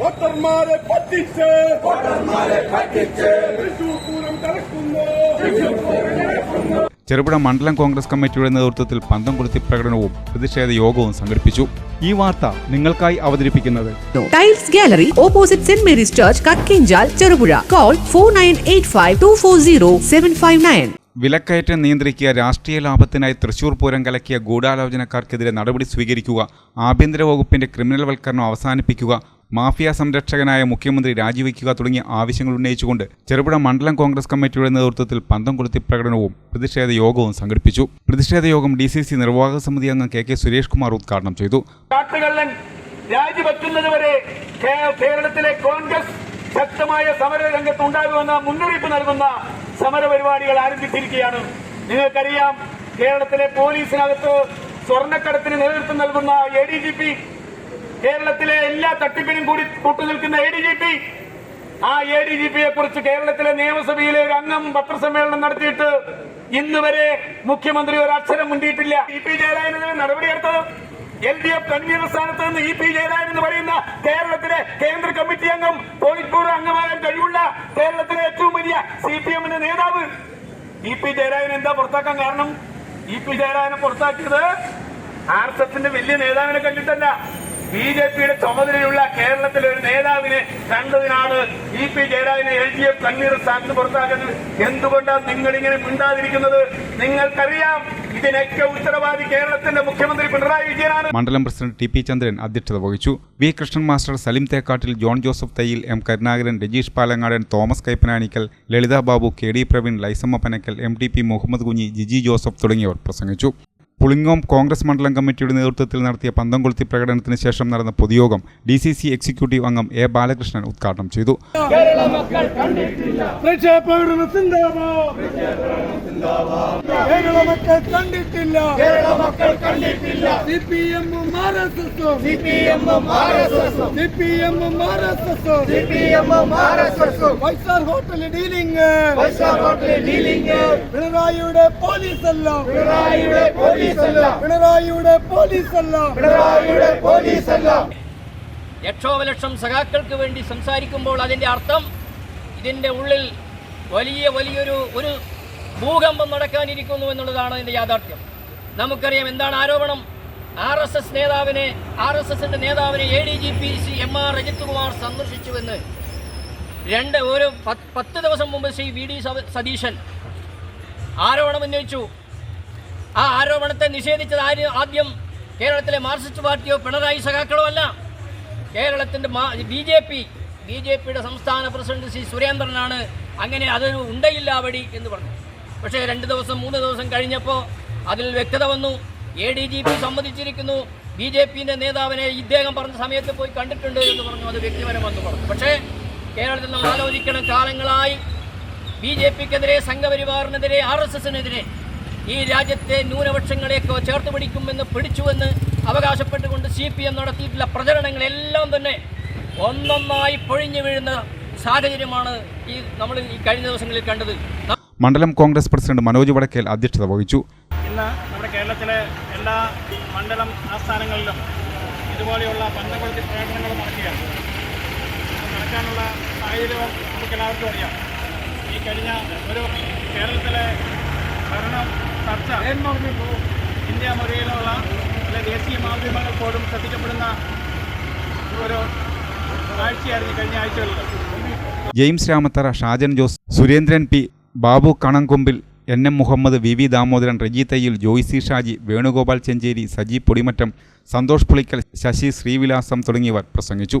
വോട്ടർമാരെ പറ്റിച്ച് വോട്ടർമാരെ പറ്റിച്ച് പൂരം നടക്കുന്നു പൂരം നടക്കുന്നു ചെറുപുഴ മണ്ഡലം കോൺഗ്രസ് കമ്മിറ്റിയുടെ നേതൃത്വത്തിൽ പന്തം കുളുത്തി പ്രകടനവും പ്രതിഷേധ യോഗവും സംഘടിപ്പിച്ചു. ഈ വാർത്ത നിങ്ങൾക്കായി അവതരിപ്പിക്കുന്നത് Tiles Gallery opposite Saint Mary's church Kakkinchal Cherupuzha call four nine eight five two four zero seven five nine വിലക്കയറ്റം നിയന്ത്രിക്കുക രാഷ്ട്രീയ ലാഭത്തിനായി തൃശൂർ പൂരം കലക്കിയ ഗൂഢാലോചനക്കാർക്കെതിരെ നടപടി സ്വീകരിക്കുക ആഭ്യന്തര വകുപ്പിന്റെ ക്രിമിനൽ വൽക്കരണം അവസാനിപ്പിക്കുക മാഫിയ സംരക്ഷകനായ മുഖ്യമന്ത്രി രാജിവെക്കുക തുടങ്ങിയ ആവശ്യങ്ങൾ ഉന്നയിച്ചുകൊണ്ട് ചെറുപുഴ മണ്ഡലം കോൺഗ്രസ് കമ്മിറ്റിയുടെ നേതൃത്വത്തിൽ പന്തം കൊളുത്തി പ്രകടനവും പ്രതിഷേധ യോഗവും സംഘടിപ്പിച്ചു. പ്രതിഷേധ യോഗം ഡി സി സി നിർവാഹക സമിതി അംഗം കെ കെ സുരേഷ് കുമാർ ഉദ്ഘാടനം ചെയ്തു. കോൺഗ്രസ് ശക്തമായ സമര രംഗത്ത് ഉണ്ടാകുമെന്ന മുന്നറിയിപ്പ് നൽകുന്ന സമര പരിപാടികൾ ആരംഭിച്ചിരിക്കുകയാണ് നിങ്ങൾക്കറിയാം കേരളത്തിലെ പോലീസിനകത്ത് സ്വർണക്കടത്തിന് നേതൃത്വം നൽകുന്ന എ ഡി ജി പി കേരളത്തിലെ എല്ലാ തട്ടിപ്പിനും കൂടി കൂട്ടുനിൽക്കുന്ന എ ഡി ജി പി ആ എ ഡി ജി പിയെ കുറിച്ച് കേരളത്തിലെ നിയമസഭയിലെ ഒരു അംഗം പത്രസമ്മേളനം നടത്തിയിട്ട് ഇന്ന് വരെ മുഖ്യമന്ത്രി ഒരു അക്ഷരം മുണ്ടിയിട്ടില്ല. ഇ പി ജയരാജനെതിരെ നടപടിയെടുത്തത് എൽ ഡി എഫ് കൺവീനർ സ്ഥാനത്ത് നിന്ന് ഇ പി ജയരാജൻ എന്ന് പറയുന്ന കേരളത്തിലെ കേന്ദ്ര കമ്മിറ്റി അംഗം കേരളത്തിലെ ഏറ്റവും വലിയ സി പി എമ്മിന്റെ നേതാവ് ഇ പി ജയരാജൻ എന്താ പുറത്താക്കാൻ കാരണം? ഇ പി ജയരാജനെ പുറത്താക്കിയത് ആർ എസ് എസിന്റെ വലിയ നേതാവിനെ കണ്ടിട്ടല്ല. ബി ജെ പിയുടെ ചുമതലയുള്ള കേരളത്തിലെ ഒരു നേതാവിനെ കണ്ടതിനാണ് ഇ പി ജയരാജനെ എൽ ഡി എഫ് കണ്ണീർ സ്ഥാനത്ത് പുറത്താക്കുന്നത് എന്തുകൊണ്ടാണ് നിങ്ങൾ ഇങ്ങനെ മിണ്ടാതിരിക്കുന്നത്? നിങ്ങൾക്കറിയാം ഇതിനൊക്കെ ഉത്തരവാദി കേരളത്തിന്റെ മുഖ്യമന്ത്രി പിണറായി വിജയനാണ്. മണ്ഡലം പ്രസിഡന്റ് ടി പി ചന്ദ്രൻ അധ്യക്ഷത വഹിച്ചു. V Krishnan master Salim Thekkattil John Joseph Thayyil M Karunakaran Rajeesh Palangadan Thomas Kaippananikkal Lalitha Babu K D Praveen Lissamma Panakkal M T P Muhammad Kunhi Jiji Joseph തുടങ്ങിയവർ പ്രസംഗിച്ചു. പുളിങ്ങോം കോൺഗ്രസ് മണ്ഡലം കമ്മിറ്റിയുടെ നേതൃത്വത്തിൽ നടത്തിയ പന്തംകൊളുത്തി പ്രകടനത്തിന് ശേഷം നടന്ന പൊതുയോഗം ഡി സി സി എക്സിക്യൂട്ടീവ് അംഗം എ ബാലകൃഷ്ണൻ ഉദ്ഘാടനം ചെയ്തു. പിണറായിയുടെ പോലീസ് അല്ല പിണറായിയുടെ പോലീസ് പിണറായിയുടെ പോലീസ് അല്ല പിണറായിയുടെ പോലീസ് അല്ല ലക്ഷോപലക്ഷം സഖാക്കൾക്ക് വേണ്ടി സംസാരിക്കുമ്പോൾ അതിന്റെ അർത്ഥം ഇതിന്റെ ഉള്ളിൽ വലിയ വലിയൊരു ഒരു ഭൂകമ്പം നടക്കാനിരിക്കുന്നു എന്നുള്ളതാണ് അതിന്റെ യാഥാർത്ഥ്യം. നമുക്കറിയാം എന്താണ് ആരോപണം? ആർ എസ് എസ് നേതാവിനെ ആർ എസ് എസിന്റെ നേതാവിനെ A D G P C M R Rajith Kumar സന്ദർശിച്ചുവെന്ന് രണ്ട് ഒരു പത്ത് പത്ത് ദിവസം മുമ്പ് ശ്രീ വി ഡി സതീശൻ ആരോപണം ഉന്നയിച്ചു. ആ ആരോപണത്തെ നിഷേധിച്ചത് ആര്? ആദ്യം കേരളത്തിലെ മാർക്സിസ്റ്റ് പാർട്ടിയോ പിണറായി സഖാക്കളോ അല്ല. കേരളത്തിന്റെ B J P B J പിയുടെ സംസ്ഥാന പ്രസിഡന്റ് സി സുരേന്ദ്രനാണ് അങ്ങനെ അതൊരു ഉണ്ടയില്ലാവടി എന്ന് പറഞ്ഞു. പക്ഷേ രണ്ട് ദിവസം മൂന്ന് ദിവസം കഴിഞ്ഞപ്പോൾ അതിൽ വ്യക്തത വന്നു. എ ഡി ജി പി സമ്മതിച്ചിരിക്കുന്നു. ബി ജെ പിന്റെ നേതാവിനെ ഇദ്ദേഹം പറഞ്ഞ സമയത്ത് പോയി കണ്ടിട്ടുണ്ട് എന്ന് പറഞ്ഞു. അത് വ്യക്തിപരമെന്ന് പറഞ്ഞു. പക്ഷേ കേരളത്തിൽ നമ്മൾ ആലോചിക്കണം. കാലങ്ങളായി ബി ജെ പിക്കെതിരെ സംഘപരിവാറിനെതിരെ ആർ എസ് എസിനെതിരെ ഈ രാജ്യത്തെ ന്യൂനപക്ഷങ്ങളെയൊക്കെ ചേർത്ത് പിടിക്കുമെന്ന് പിടിച്ചുവെന്ന് അവകാശപ്പെട്ടുകൊണ്ട് സി പി എം നടത്തിയിട്ടുള്ള പ്രചരണങ്ങളെല്ലാം തന്നെ ഒന്നൊന്നായി പൊഴിഞ്ഞു വീഴുന്ന സാഹചര്യമാണ് ഈ നമ്മൾ ഈ കഴിഞ്ഞ ദിവസങ്ങളിൽ കണ്ടത്. മണ്ഡലം കോൺഗ്രസ് പ്രസിഡന്റ് മനോജ് വടക്കേൽ അധ്യക്ഷത വഹിച്ചു. ഇന്ന് നമ്മുടെ കേരളത്തിലെ എല്ലാ മണ്ഡലം ആസ്ഥാനങ്ങളിലും ഇതുപോലെയുള്ള പന്തകൊളുത്തി പ്രകടനങ്ങൾ നടക്കുകയാണ്. നടക്കാനുള്ള സാഹചര്യവും നമുക്ക് എല്ലാവർക്കും അറിയാം. ഈ കഴിഞ്ഞ ഒരു കേരളത്തിലെ ഭരണം ചർച്ച. ഇന്ത്യ മുറിയിലുള്ള അല്ലെ ദേശീയ മാധ്യമങ്ങൾ പോലും ശ്രദ്ധിക്കപ്പെടുന്ന ഒരു ആഴ്ചയായിരുന്നു ഈ കഴിഞ്ഞ ആഴ്ചകളിൽ. James Ramathara Shajan Jose Surendran P Babu Kanankombil N M Muhammad V V Damodaran Reji Thayyil Joycy Shaji Venugopal Chencheri Saji Podimattam Santhosh Pulickal Sasi Srivilasam തുടങ്ങിയവർ പ്രസംഗിച്ചു.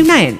nine